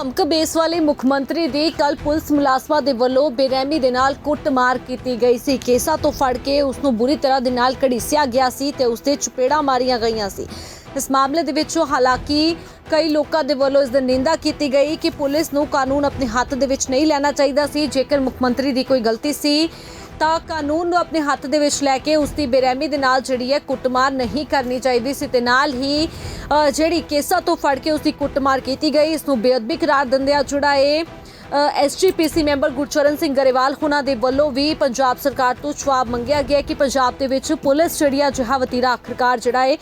ਧਮਕ base ਵਾਲੇ ਮੁੱਖ ਮੰਤਰੀ ਦੀ ਕੱਲ ਪੁਲਿਸ ਮੁਲਾਜ਼ਮਾਂ ਦੇ ਵੱਲੋਂ ਬੇਰਹਿਮੀ ਦੇ ਨਾਲ ਕੁੱਟਮਾਰ ਕੀਤੀ ਗਈ ਸੀ। ਕੇਸਾਂ ਤੋਂ ਫੜ ਕੇ ਉਸ ਨੂੰ ਬੁਰੀ ਤਰ੍ਹਾਂ ਦੇ ਨਾਲ ਘੜੀਸਿਆ ਗਿਆ ਸੀ ਤੇ ਉਸ ਦੇ ਚਪੇੜਾਂ ਮਾਰੀਆਂ ਗਈਆਂ ਸੀ। ਇਸ ਮਾਮਲੇ ਦੇ ਵਿੱਚ ਹਾਲਾਂਕਿ ਕਈ ਲੋਕਾਂ ਦੇ ਵੱਲੋਂ ਇਸ ਦੀ ਨਿੰਦਾ ਕੀਤੀ ਗਈ ਕਿ ਪੁਲਿਸ ਨੂੰ ਕਾਨੂੰਨ ਆਪਣੇ ਹੱਥ ਦੇ ਵਿੱਚ ਨਹੀਂ ਲੈਣਾ ਚਾਹੀਦਾ ਸੀ। ਜੇਕਰ ਮੁੱਖ ਮੰਤਰੀ ਦੀ ਕੋਈ ਗਲਤੀ ਸੀ ਤਾਂ ਕਾਨੂੰਨ ਨੂੰ ਆਪਣੇ ਹੱਥ ਦੇ ਵਿੱਚ ਲੈ ਕੇ ਉਸ ਦੀ ਬੇਰਹਿਮੀ ਦੇ ਨਾਲ ਜਿਹੜੀ ਹੈ ਕੁੱਟਮਾਰ ਨਹੀਂ ਕਰਨੀ ਚਾਹੀਦੀ ਸੀ ਤੇ ਨਾਲ ਹੀ ਜਿਹੜੀ ਕੇਸਾਂ ਤੋਂ ਫੜ ਕੇ ਉਸ ਦੀ ਕੁੱਟਮਾਰ ਕੀਤੀ ਗਈ, ਇਸ ਨੂੰ ਬੇਅਦਬੀ ਕਰਾਰ ਦਿੰਦਿਆਂ ਜਿਹੜਾ ਇਹ ਐਸਜੀਪੀਸੀ ਮੈਂਬਰ ਗੁਰਚਰਨ ਸਿੰਘ ਗਰੇਵਾਲ, ਉਹਨਾਂ ਦੇ ਵੱਲੋਂ ਵੀ ਪੰਜਾਬ ਸਰਕਾਰ ਤੋਂ ਜਵਾਬ ਮੰਗਿਆ ਗਿਆ ਕਿ ਪੰਜਾਬ ਦੇ ਵਿੱਚ ਪੁਲਿਸ ਜਿਹੜੀ ਆ ਜਿਹਾ ਵਤੀਰਾ ਆਖਰਕਾਰ ਜਿਹੜਾ ਹੈ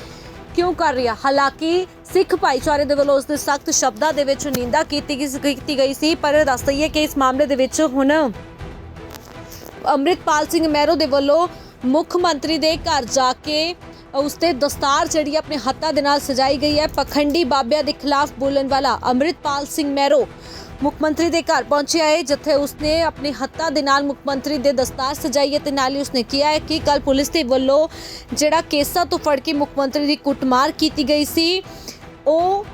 ਕਿਉਂ ਕਰ ਰਹੀ ਆ? ਹਾਲਾਂਕਿ ਸਿੱਖ ਭਾਈਚਾਰੇ ਦੇ ਵੱਲੋਂ ਉਸ ਦੇ ਸਖਤ ਸ਼ਬਦਾਂ ਦੇ ਵਿੱਚ ਨਿੰਦਾ ਕੀਤੀ ਗਈ ਕੀਤੀ ਗਈ ਸੀ, ਪਰ ਦੱਸ ਦਈਏ ਕਿ ਇਸ ਮਾਮਲੇ ਦੇ ਵਿੱਚ ਹੁਣ ਅੰਮ੍ਰਿਤਪਾਲ ਸਿੰਘ ਮਹਿਰੋ ਦੇ ਵੱਲੋਂ ਮੁੱਖ ਮੰਤਰੀ ਦੇ ਘਰ ਜਾ ਕੇ ਉਸ ਤੇ ਦਸਤਾਰ ਜਿਹੜੀ ਆਪਣੇ ਹੱਥਾਂ ਦੇ ਨਾਲ ਸਜਾਈ ਗਈ ਹੈ। ਪਖੰਡੀ ਬਾਬਿਆਂ ਦੇ ਖਿਲਾਫ ਬੋਲਣ ਵਾਲਾ ਅੰਮ੍ਰਿਤਪਾਲ ਸਿੰਘ ਮਹਿਰੋ ਮੁੱਖ ਮੰਤਰੀ ਦੇ ਘਰ ਪਹੁੰਚਿਆ ਹੈ, ਜਿੱਥੇ ਉਸਨੇ ਆਪਣੇ ਹੱਥਾਂ ਦੇ ਨਾਲ ਮੁੱਖ ਮੰਤਰੀ ਦੇ ਦਸਤਾਰ ਸਜਾਈ ਹੈ ਤੇ ਨਾਲ ਹੀ ਉਸਨੇ ਕਿਹਾ ਹੈ ਕਿ ਕੱਲ ਪੁਲਿਸ ਦੇ ਵੱਲੋਂ ਜਿਹੜਾ ਕੇਸਾਂ ਤੋਂ ਫੜ ਕੇ ਮੁੱਖ ਮੰਤਰੀ ਦੀ ਕੁੱਟਮਾਰ ਕੀਤੀ ਗਈ ਸੀ, ਉਹ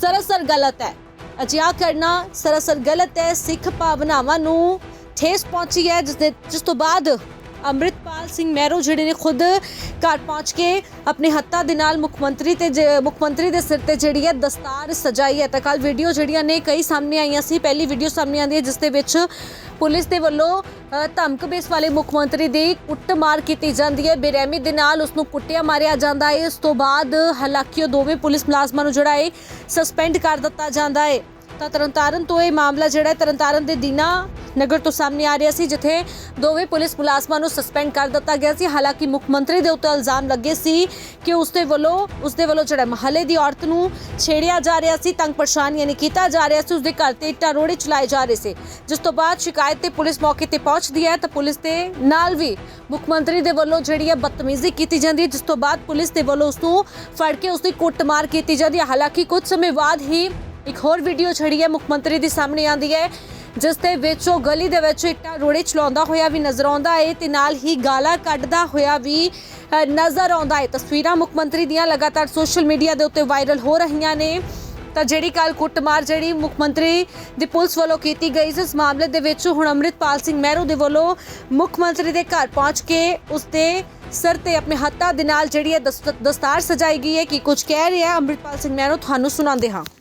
ਸਰਾਸਰ ਗਲਤ ਹੈ। ਅਜਿਹਾ ਕਰਨਾ ਸਰਾਸਰ ਗਲਤ ਹੈ। ਸਿੱਖ ਭਾਵਨਾਵਾਂ ਨੂੰ ਠੇਸ ਪਹੁੰਚੀ ਹੈ, ਜਿਸ ਦੇ ਜਿਸ ਤੋਂ ਬਾਅਦ ਅੰਮ੍ਰਿਤਪਾਲ ਸਿੰਘ ਮਹਿਰੋ ਜਿਹੜੇ ਨੇ ਖੁਦ ਘਰ ਪਹੁੰਚ ਕੇ ਆਪਣੇ ਹੱਥਾਂ ਦੇ ਨਾਲ ਮੁੱਖ ਮੰਤਰੀ ਤੇ ਜ- ਮੁੱਖ ਮੰਤਰੀ ਦੇ ਸਿਰ ਤੇ ਜਿਹੜੀ ਹੈ ਦਸਤਾਰ ਸਜਾਈ ਹੈ। ਤਾਂ ਕੱਲ ਵੀਡੀਓ ਜਿਹੜੀਆਂ ਨੇ ਕਈ ਸਾਹਮਣੇ ਆਈਆਂ ਸੀ। ਪਹਿਲੀ ਵੀਡੀਓ ਸਾਹਮਣੇ ਆਂਦੀ ਹੈ, ਜਿਸ ਦੇ ਵਿੱਚ ਪੁਲਿਸ ਦੇ ਵੱਲੋਂ ਧਮਕ ਬੇਸ ਵਾਲੇ ਮੁੱਖ ਮੰਤਰੀ ਦੀ ਕੁੱਟਮਾਰ ਕੀਤੀ ਜਾਂਦੀ ਹੈ। ਬੇਰਹਿਮੀ ਦੇ ਨਾਲ ਉਸ ਨੂੰ ਕੁੱਟਿਆ ਮਾਰਿਆ ਜਾਂਦਾ ਹੈ। ਇਸ ਤੋਂ ਬਾਅਦ ਹਾਲਾਂਕਿ ਉਹ ਦੋਵੇਂ ਪੁਲਿਸ ਮੁਲਾਜ਼ਮਾਂ ਨੂੰ ਜਿਹੜਾ ਹੈ ਸਸਪੈਂਡ ਕਰ ਦਿੱਤਾ ਜਾਂਦਾ ਹੈ। ਤਾਂ ਤਰਨਤਾਰਨ ਤੋਂ ਇਹ ਮਾਮਲਾ ਜਿਹੜਾ ਹੈ, ਤਰਨਤਾਰਨ ਦੇ ਦੀਨਾ ਨਗਰ ਤੋਂ ਸਾਹਮਣੇ ਆ ਰਿਹਾ ਸੀ, ਜਿੱਥੇ ਦੋਵੇਂ ਪੁਲਿਸ ਮੁਲਾਜ਼ਮਾਂ ਨੂੰ ਸਸਪੈਂਡ ਕਰ ਦਿੱਤਾ ਗਿਆ ਸੀ। ਹਾਲਾਂਕਿ ਮੁੱਖ ਮੰਤਰੀ ਦੇ ਉੱਤੇ ਇਲਜ਼ਾਮ ਲੱਗੇ ਸੀ ਕਿ ਉਸ ਦੇ ਵੱਲੋਂ, ਉਸ ਦੇ ਵੱਲੋਂ ਜਿਹੜਾ ਮਹੱਲੇ ਦੀ ਔਰਤ ਨੂੰ ਛੇੜਿਆ ਜਾ ਰਿਹਾ ਸੀ, ਤੰਗ ਪਰੇਸ਼ਾਨ ਯਾਨੀ ਕੀਤਾ ਜਾ ਰਿਹਾ ਸੀ ਉਸ ਦੇ ਘਰ ਤੇ ਇੱਟਾਂ ਰੋੜੇ ਚਲਾਏ ਜਾ ਰਹੇ ਸੀ। ਜਿਸ ਤੋਂ ਬਾਅਦ ਸ਼ਿਕਾਇਤ ਤੇ ਪੁਲਿਸ ਮੌਕੇ ਤੇ ਪਹੁੰਚਦੀ ਹੈ ਤਾਂ ਪੁਲਿਸ ਦੇ ਨਾਲ ਵੀ ਮੁੱਖ ਮੰਤਰੀ ਦੇ ਵੱਲੋਂ ਜਿਹੜੀ ਹੈ ਬਦਤਮੀਜ਼ੀ ਕੀਤੀ ਜਾਂਦੀ ਹੈ, ਜਿਸ ਤੋਂ ਬਾਅਦ ਪੁਲਿਸ ਦੇ ਵੱਲੋਂ ਉਸ ਨੂੰ ਫੜ ਕੇ ਉਸ ਦੀ ਕੁੱਟਮਾਰ ਕੀਤੀ ਜਾਂਦੀ ਹੈ। ਹਾਲਾਂਕਿ ਕੁਝ ਸਮੇਂ ਬਾਅਦ ਹੀ ਇੱਕ ਹੋਰ ਵੀਡੀਓ ਛੜੀ ਹੈ, ਮੁੱਖ ਮੰਤਰੀ ਦੇ ਸਾਹਮਣੇ ਆਂਦੀ ਹੈ, ਜਿਸ ਦੇ ਵਿੱਚ ਉਹ ਗਲੀ ਦੇ ਵਿੱਚ ਇੱਟਾਂ ਰੋੜੇ ਚਲਾਉਂਦਾ ਹੋਇਆ ਵੀ ਨਜ਼ਰ ਆਉਂਦਾ ਹੈ ਤੇ ਨਾਲ ਹੀ ਗਾਲਾਂ ਕੱਢਦਾ ਹੋਇਆ ਵੀ ਨਜ਼ਰ ਆਉਂਦਾ ਹੈ। ਤਸਵੀਰਾਂ ਮੁੱਖ ਮੰਤਰੀ ਦੀਆਂ ਲਗਾਤਾਰ ਸੋਸ਼ਲ ਮੀਡੀਆ ਦੇ ਉੱਤੇ ਵਾਇਰਲ ਹੋ ਰਹੀਆਂ ਨੇ। ਤਾਂ ਜਿਹੜੀ ਕੱਲ ਕੁੱਟਮਾਰ ਜਿਹੜੀ ਮੁੱਖ ਮੰਤਰੀ ਦੀ ਪੁਲਿਸ ਵੱਲੋਂ ਕੀਤੀ ਗਈ ਸੀ, ਇਸ ਮਾਮਲੇ ਦੇ ਵਿੱਚ ਹੁਣ ਅੰਮ੍ਰਿਤਪਾਲ ਸਿੰਘ ਮਹਿਰੂ ਦੇ ਵੱਲੋਂ ਮੁੱਖ ਮੰਤਰੀ ਦੇ ਘਰ ਪਹੁੰਚ ਕੇ ਉਸ ਦੇ ਸਿਰ ਤੇ ਆਪਣੇ ਹੱਥਾਂ ਦੇ ਨਾਲ ਜਿਹੜੀ ਹੈ ਦਸਤ- ਦਸਤਾਰ ਸਜਾਈ ਗਈ ਹੈ। ਕਿ ਕੁਝ ਕਹਿ ਰਿਹਾ ਅੰਮ੍ਰਿਤਪਾਲ ਸਿੰਘ ਮਹਿਰੂ, ਤੁਹਾਨੂੰ ਸੁਣਾਉਂਦੇ ਹਾਂ।